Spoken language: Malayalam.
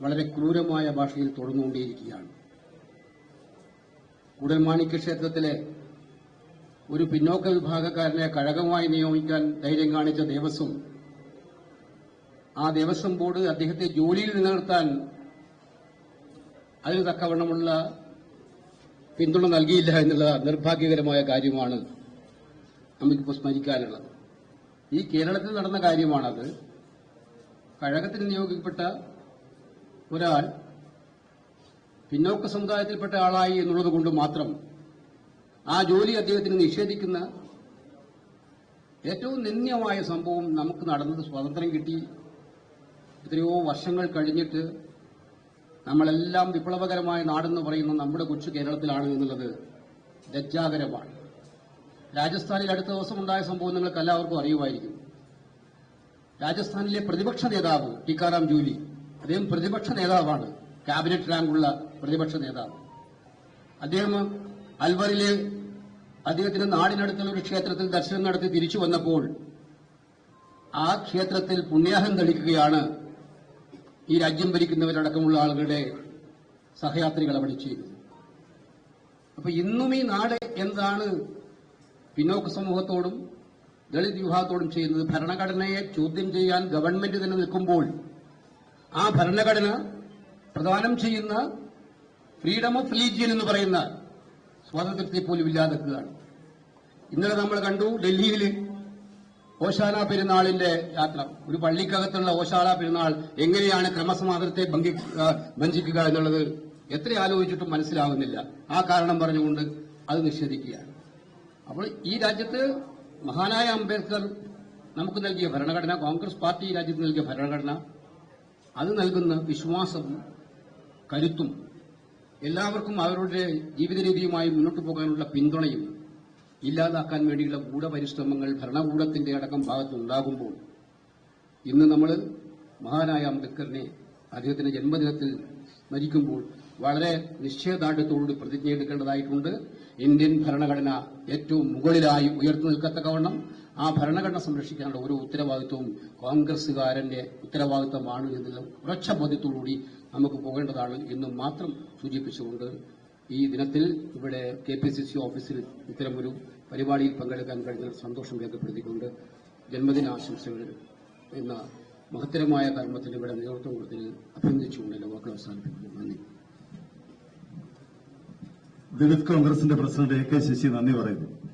വളരെ ക്രൂരമായ ഭാഷയിൽ തുടർന്നുകൊണ്ടേയിരിക്കുകയാണ് കുടൽമാണിക്യ ക്ഷേത്രത്തിലെ ഒരു പിന്നോക്ക വിഭാഗക്കാരനെ കഴകമായി നിയോഗിക്കാൻ ധൈര്യം കാണിച്ച ദേവസ്വം ആ ദേവസ്വം ബോർഡ് അദ്ദേഹത്തെ ജോലിയിൽ നിലനിർത്താൻ അതിന് തക്കവണ്ണമുള്ള പിന്തുണ നൽകിയില്ല എന്നുള്ള നിർഭാഗ്യകരമായ കാര്യമാണ് നമുക്കിപ്പോൾ സ്മരിക്കാനുള്ളത്. ഈ കേരളത്തിൽ നടന്ന കാര്യമാണത്. കഴകത്തിന് നിയോഗിക്കപ്പെട്ട ഒരാൾ പിന്നോക്ക സമുദായത്തിൽപ്പെട്ട ആളായി എന്നുള്ളതുകൊണ്ട് മാത്രം ആ ജോലി അദ്ദേഹത്തിന് നിഷേധിക്കുന്ന ഏറ്റവും നിന്ദ്യമായ സംഭവം നമുക്ക് നടന്നത് സ്വാതന്ത്ര്യം കിട്ടി. എത്രയോ വർഷങ്ങൾ കഴിഞ്ഞിട്ട് നമ്മളെല്ലാം വിപ്ലവകരമായ നാടെന്ന് പറയുന്ന നമ്മുടെ കൊച്ചു കേരളത്തിലാണ് എന്നുള്ളത് ലജ്ജാകരമാണ്. രാജസ്ഥാനിൽ അടുത്ത ദിവസം ഉണ്ടായ സംഭവം നിങ്ങൾക്ക് എല്ലാവർക്കും അറിയുമായിരിക്കും. രാജസ്ഥാനിലെ പ്രതിപക്ഷ നേതാവ് ടിക്കാറാം ജോലി അദ്ദേഹം പ്രതിപക്ഷ നേതാവാണ്. ക്യാബിനറ്റ് റാങ്കുള്ള പ്രതിപക്ഷ നേതാവ്. അദ്ദേഹം അൽവറിലെ അദ്ദേഹത്തിന്റെ നാടിനടുത്തുള്ള ഒരു ക്ഷേത്രത്തിൽ ദർശനം നടത്തി തിരിച്ചു വന്നപ്പോൾ ആ ക്ഷേത്രത്തിൽ പുണ്യാഹം തെളിക്കുകയാണ് ഈ രാജ്യം ഭരിക്കുന്നവരടക്കമുള്ള ആളുകളുടെ സഹയാത്രികൾ അവിടെ അപ്പൊ ഇന്നും ഈ നാട് എന്താണ് പിന്നോക്ക സമൂഹത്തോടും ദളിത് വിഭാഗത്തോടും ചെയ്യുന്നത്? ഭരണഘടനയെ ചോദ്യം ചെയ്യാൻ ഗവൺമെന്റ് തന്നെ നിൽക്കുമ്പോൾ ആ ഭരണഘടന പ്രദാനം ചെയ്യുന്ന ഫ്രീഡം ഓഫ് റിലീജിയൻ എന്ന് പറയുന്ന സ്വാതന്ത്ര്യത്തെ പോലും ഇല്ലാതെക്കുകയാണ്. ഇന്നലെ നമ്മൾ കണ്ടു ഡൽഹിയിൽ ഓശാന പെരുന്നാളിന്റെ യാത്ര. ഒരു പള്ളിക്കകത്തുള്ള ഓശാല പെരുന്നാൾ എങ്ങനെയാണ് ക്രമസമാധാനത്തെ വഞ്ചിക്കുക എന്നുള്ളത് എത്ര ആലോചിച്ചിട്ടും മനസ്സിലാവുന്നില്ല. ആ കാരണം പറഞ്ഞുകൊണ്ട് അത് നിഷേധിക്കുകയാണ്. അപ്പോൾ ഈ രാജ്യത്ത് മഹാനായ അംബേദ്കർ നമുക്ക് നൽകിയ ഭരണഘടന കോൺഗ്രസ് പാർട്ടി രാജ്യത്ത് നൽകിയ ഭരണഘടന അത് നൽകുന്ന വിശ്വാസവും കരുത്തും എല്ലാവർക്കും അവരുടെ ജീവിത രീതിയുമായി മുന്നോട്ട് പോകാനുള്ള പിന്തുണയും ഇല്ലാതാക്കാൻ വേണ്ടിയുള്ള ഗൂഢപരിശ്രമങ്ങൾ ഭരണകൂടത്തിന്റെ അടക്കം ഭാഗത്തുണ്ടാകുമ്പോൾ ഇന്ന് നമ്മൾ മഹാനായ അംബേദ്കറിനെ അദ്ദേഹത്തിന്റെ ജന്മദിനത്തിൽ സ്മരിക്കുമ്പോൾ വളരെ നിശ്ചയദാർഢ്യത്തോട് പ്രതിജ്ഞ എടുക്കേണ്ടതായിട്ടുണ്ട് ഇന്ത്യൻ ഭരണഘടന ഏറ്റവും മുകളിലായി ഉയർന്നു നിൽക്കത്തക്കവണ്ണം ആ ഭരണഘടന സംരക്ഷിക്കാനുള്ള ഓരോ ഉത്തരവാദിത്വവും കോൺഗ്രസുകാരന്റെ ഉത്തരവാദിത്വമാണ് എന്നുള്ള ഉറച്ച ബോധ്യത്തോടുകൂടി നമുക്ക് പോകേണ്ടതാണ് എന്ന് മാത്രം സൂചിപ്പിച്ചുകൊണ്ട് ഈ ദിനത്തിൽ ഇവിടെ കെ പി സി സി ഓഫീസിൽ ഇത്തരമൊരു പരിപാടിയിൽ പങ്കെടുക്കാൻ കഴിഞ്ഞ സന്തോഷം രേഖപ്പെടുത്തിക്കൊണ്ട് ജന്മദിനാശംസകൾ എന്ന മഹത്തരമായ കർമ്മത്തിന് ഇവിടെ നേതൃത്വം കൊടുത്തതിൽ അഭിനന്ദിച്ചുകൊണ്ട് എന്റെ വാക്കുകൾ അവസാനിപ്പിക്കുന്നു. നന്ദി. ദളിത് കോൺഗ്രസിന്റെ പ്രസിഡന്റ് എ കെ ശശി നന്ദി പറയുന്നു.